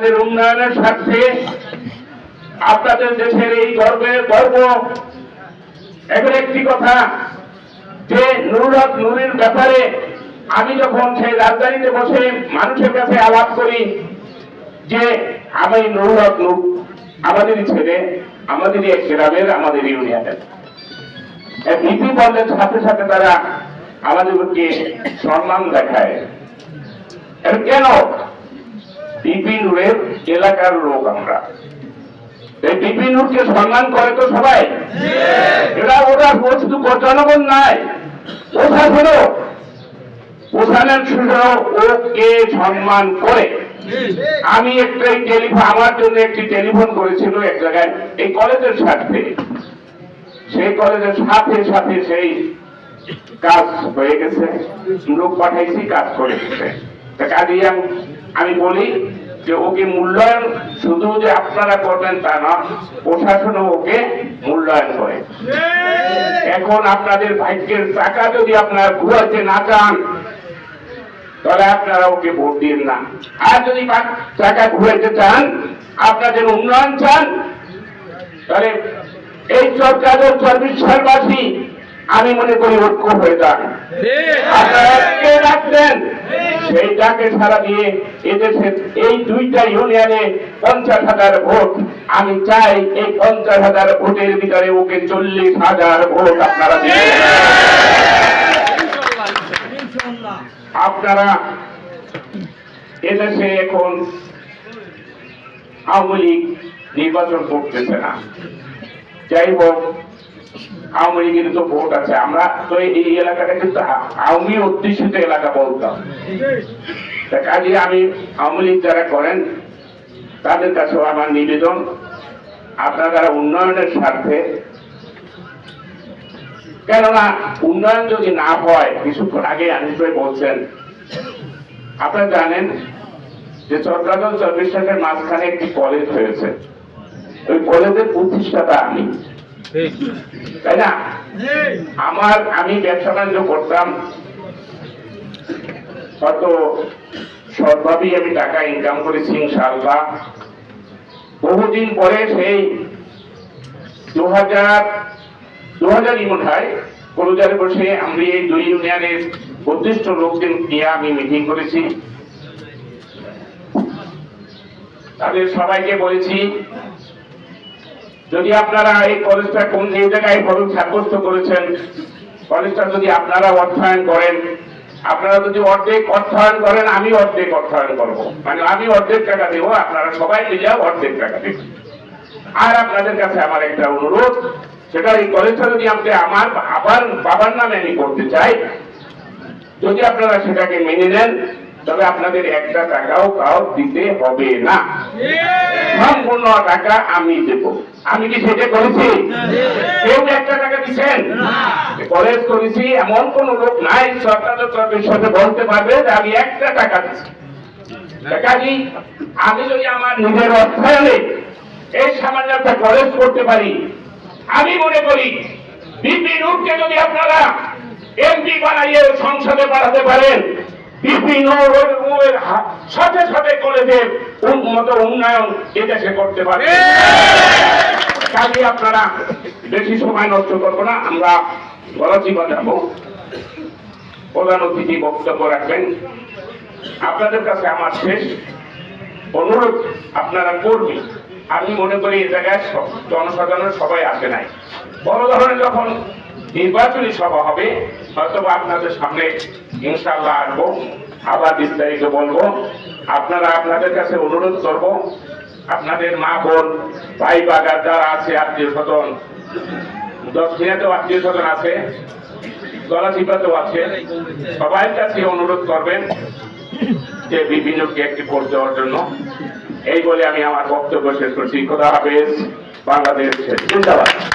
আপনাদের উন্নয়নের স্বার্থে আপনাদের দেশের এই গর্বের গর্ব। এখন একটি কথা, যে নুরুল নুরির ব্যাপারে আমি যখন সেই রাজধানীতে বসে মানুষের কাছে আলাপ করি, যে আমি নুরুল নূর, আমাদেরই ছেলে, আমাদেরই এক গ্রামের আমাদের ইউনিয়নের। ভিপি বলের সাথে সাথে তারা আমাদেরকে সম্মান দেখায়। কেন বিপি নূরের এলাকার লোক আমরা। এই বিপি নূরকে সম্মান করে তো সবাই? এরা ওরা বস্তু জনগণ নাই। প্রশাসনও প্রশাসনের সুযোগ ওকে সম্মান করে? আমি একটা টেলিফোন, আমার জন্য একটি টেলিফোন করেছিল এক জায়গায়, এই কলেজের স্বার্থে সেই কলেজের সাথে সাথে সেই কাজ হয়ে গেছে। লোক পাঠাইছি, কাজ করে গেছে। তা কাজেই আমি আমি বলি যে ওকে মূল্যায়ন শুধু যে আপনারা করবেন তা না প্রশাসনও ওকে মূল্যায়ন করে। এখন আপনাদের ভাগ্যের টাকা যদি আপনারা ঘুরাতে না চান তাহলে আপনারা ওকে ভোট দিন না। আর যদি টাকা ঘুরাইতে চান আপনাদের উন্নয়ন চান তাহলে এই সরকারের চব্বিশ সালবাসী আমি মনে করি ঐক্য হয়ে যান। আপনারা রাখবেন। ডাকে সারা দিয়ে এদেশের এই দুইটা ইউনিয়নে পঞ্চাশ হাজার ভোট, আমি চাই এই পঞ্চাশ হাজার ভোটের ভিতরে ওকে চল্লিশ হাজার ভোট আপনারা আপনারা এদেশে এখন আওয়ামী লীগ নির্বাচন করতেছে না। যাই হোক আওয়ামী লীগের তো ভোট আছে। আমরা তো এই এলাকাটা কিন্তু আওয়ামী অধ্যুষিত এলাকা বলতাম। কাজে আমি আওয়ামী লীগ যারা করেন, তাদের কাছেও আমার নিবেদন, আপনারা উন্নয়নের স্বার্থে, কেননা উন্নয়ন যদি না হয়, কিছুক্ষণ আগে আনিস ভাই বলছেন, আপনারা জানেন যে চব্বিশ সালের মাঝখানে একটি কলেজ হয়েছে। ওই কলেজের প্রতিষ্ঠাতা আমি। তাই না? আমার, আমি ব্যবসা বাণিজ্য করতাম। কত সৎভাবেই আমি টাকা ইনকাম করেছি ইনশাআল্লাহ। বহুদিন পরে সেই দু হাজার দু হাজারই মনে হয় কলুজারে বসে আমি এই দুই ইউনিয়নের উদ্দিষ্ট লোকদের নিয়ে আমি মিটিং করেছি। তাদের সবাইকে বলেছি যদি আপনারা এই কলেজটা কোন যে জায়গায় ফলন সাব্যস্ত করেছেন, কলেজটা যদি আপনারা অর্থায়ন করেন, আপনারা যদি অর্ধেক অর্থায়ন করেন, আমি অর্ধেক অর্থায়ন করব। মানে আমি অর্ধেক টাকা দেবো, আপনারা সবাই মিলে অর্ধেক টাকা দেবেন। আর আপনাদের কাছে আমার একটা অনুরোধ, সেটা এই কলেজটা যদি আপনি আমার আবার বাবার নামে আমি করতে চাই, যদি আপনারা সেটাকে মেনে নেন, তবে আপনাদের একটা টাকাও কাউ দিতে হবে না। সম্পূর্ণ টাকা আমি দেব। আমি কি সেটা করেছি? কেউ একটা টাকা দিচ্ছেন? কলেজ করেছি এমন কোন লোক নাই সরকার সাথে বলতে পারবে যে আমি একটা টাকা দিচ্ছি। কাজী আমি যদি আমার নিজের অর্থায়নে এই সামান্য একটা কলেজ করতে পারি আমি মনে করি বিপি রূপকে যদি আপনারা এমপি বানাইয়ে সংসদে পাঠাতে পারেন বিভিন্ন সাথে সাথে কলেজের উন্নত উন্নয়ন এদেশে করতে পারে। কাজে আপনারা বেশি সময় নষ্ট করব না, আমরা গলাচি বাজাবো প্রধান অতিথি বক্তব্য রাখবেন। আপনাদের কাছে আমার শেষ অনুরোধ, আপনারা কর্মী। আমি মনে করি এ জায়গায় জনসাধারণের সবাই আসে নাই। বড় ধরনের যখন নির্বাচনী সভা হবে হয়তো আপনাদের সামনে ইনশাল্লাহ আসব। আবার বিস্তারিত বলব। আপনারা আপনাদের কাছে অনুরোধ করব, আপনাদের মা বোন, ভাই বাগার যারা আছে, আত্মীয় স্বজন, দশ দিনেতেও আত্মীয় স্বজন আছে গলাচিপাতেও আছে সবাই কাছে অনুরোধ করবেন যে বিভিন্ন একটি ভোট দেওয়ার জন্য। এই বলে আমি আমার বক্তব্য শেষ করছি। খোদা হাফেজ। বাংলাদেশ জিন্দাবাদ।